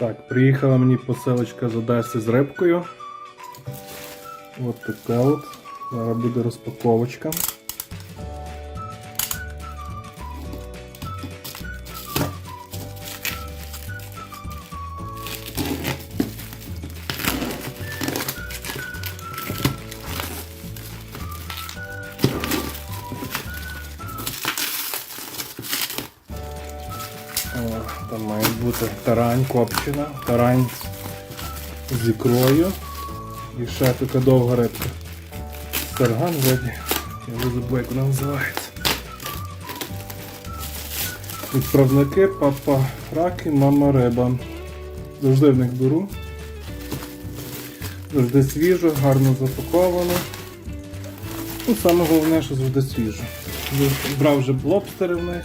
Так, приїхала мені посилочка з Одеси з рибкою. От така от. Зараз буде розпаковочка. Там має бути тарань копчена, тарань з ікрою. І ще така довга рибка. Тарган вроді. Я вже забув, як вона називається. Відправники, папа раки, мама риба. Завжди в них беру. Завжди свіжо, гарно запаковано. Ну, саме головне, що завжди свіжо. Брав вже лобстери в них.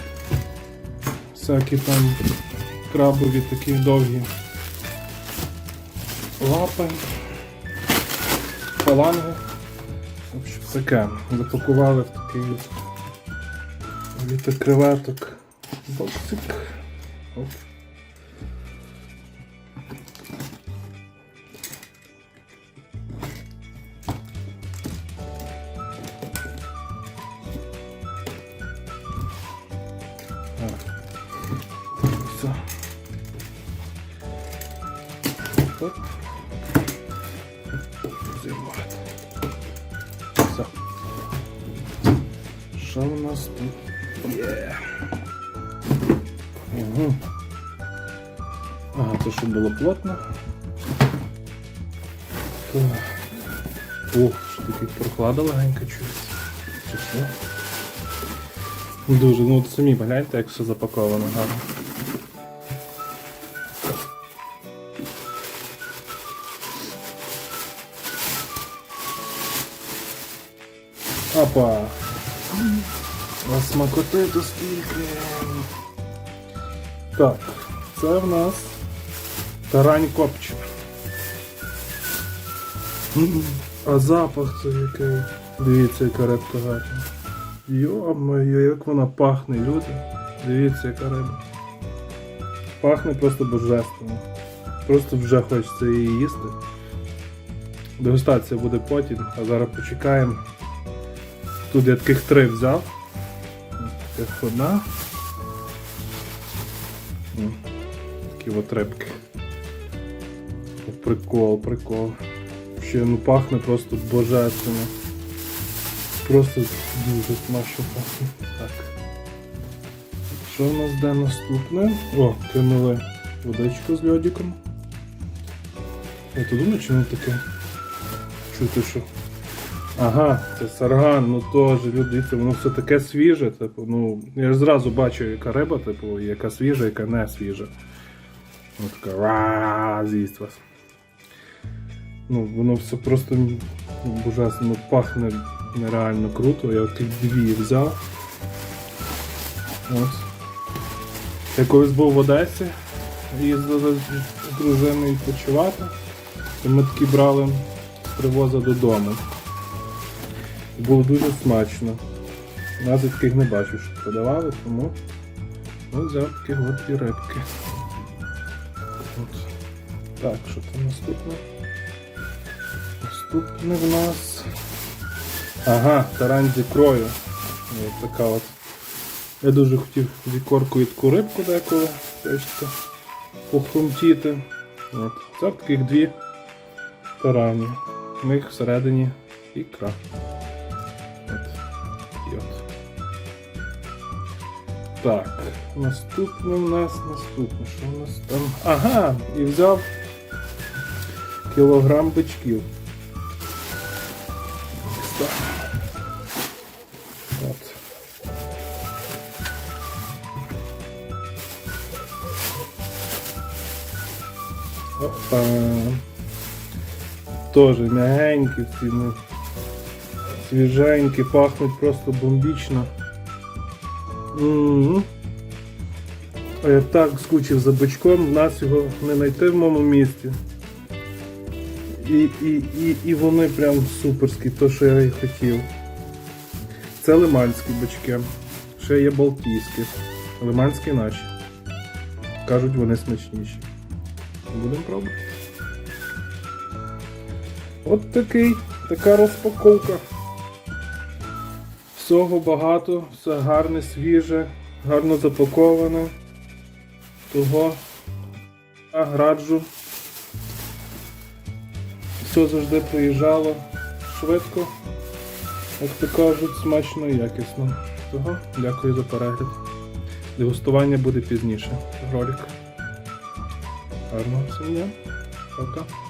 Всякі там крабові такі довгі лапи, фаланги. Таке. Запакували в такий вітокреветок. боксик. Оп. Все. Оп. Зірвати. Все. Що у нас тут є? Ага, це щоб було плотно. Ох, що таке прохлада легенька чується. Дуже, ну от самі погляньте, як все запаковано гарно. Опа! А смакоти скільки. Так, це в нас тарань копчена. М, А запах це який. Дивіться, яка рибка гарна. Йо-моє, як вона пахне, люди. Дивіться, яка риба. Пахне просто божественно. Просто вже хочеться її їсти. Дегустація буде потім, а зараз почекаємо. Тут я таких три взяв. Таких одна. Такі от рибки. Прикол, прикол. Ще ну пахне просто божественно. Просто дуже смачно пахне. Так. Що у нас де наступне? О, кинули водичку з льодиком. Я то думаю, не таке? Чути, що. Ага, це сарган, ну теж, люди, воно все таке свіже. Типу, ну, я ж зразу бачу, яка риба, типу, яка свіжа, яка не свіжа. Воно така ра з'їсть вас. Ну, воно все просто ну, божественно пахне нереально круто. Я тут дві взяв. Ось. Я колись був в Одесі, їздили з дружиною відпочивати. І ми такі брали з привоза додому. Було дуже смачно. Я таких не бачив, що подавали, тому ну, взяв такі от і рибки. От. Так, що там наступне? Наступне в нас. Ага, тарань з ікрою. Ось така от. Я дуже хотів з ікоркою таку рибку деколи хочеться похрумтіти. От. Це таких дві тарані. В них всередині ікра. Так, наступне у нас, наступне, що у нас там? Ага, і взяв кілограм бичків. Так. От. Опа. Тоже мягенькі свіженькі, пахнуть просто бомбічно. М. А я так скучив за бичком, нас його не знайти в моєму місті. І, і, і, і вони прям суперські, то що я і хотів. Це лиманські бички. Ще є балтійські. Лиманські наші. Кажуть, вони смачніші. Будемо пробувати. От такий, така розпаковка. Всього багато, все гарне, свіже, гарно запаковане. Того я раджу. Все завжди приїжджало швидко, як то кажуть, смачно і якісно. Того дякую за перегляд. Дегустування буде пізніше. Ролик. Гарного всім дня. Пока.